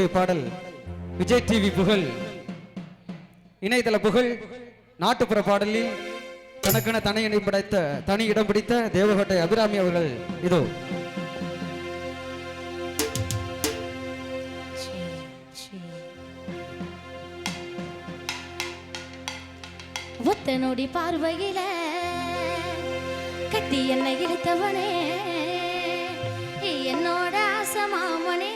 கேட்கக்கூடிய பாடல் விஜய் டிவி புகழ். இணையதள புகழ் நாட்டுப்புற பாடலில் தனக்கென தனி இடம் தனி இடம் பிடித்த தேவகோட்டை அபிராமி அவர்கள் இதோ. ஒத்தனோடி பார்வையில கட்டி என்னை இழுத்தவனே. என்னோட ஆசமாமனே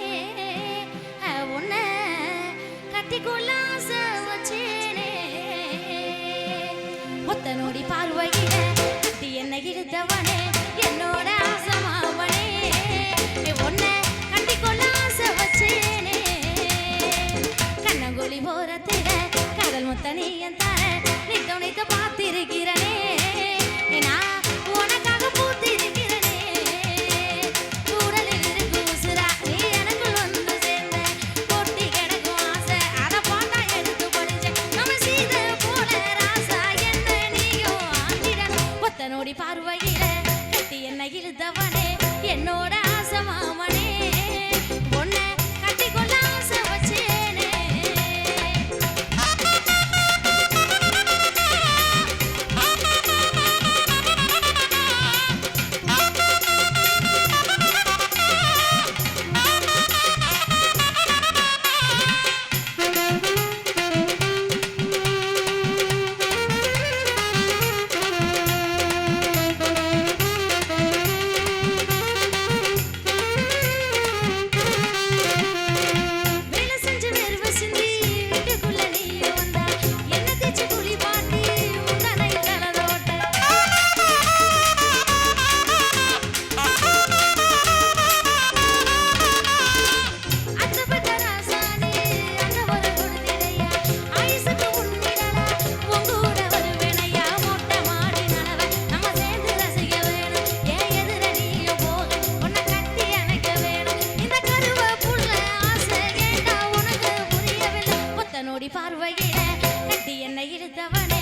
முத்த நோடி பார்வையிட குட்டி என்னை இழுத்தவனே என்னோட ஆசமாவனே. ஒன்ன கண்டிக்கொள்ள ஆசை வச்சேனே. கண்ணங்கொழி போரத்திட கடல் முத்த நீ என் தார நித்த நித்த பார்த்திருக்கிறனே. நான் நோடி பார்வையிட கட்டி என்னை இழுத்தவனே.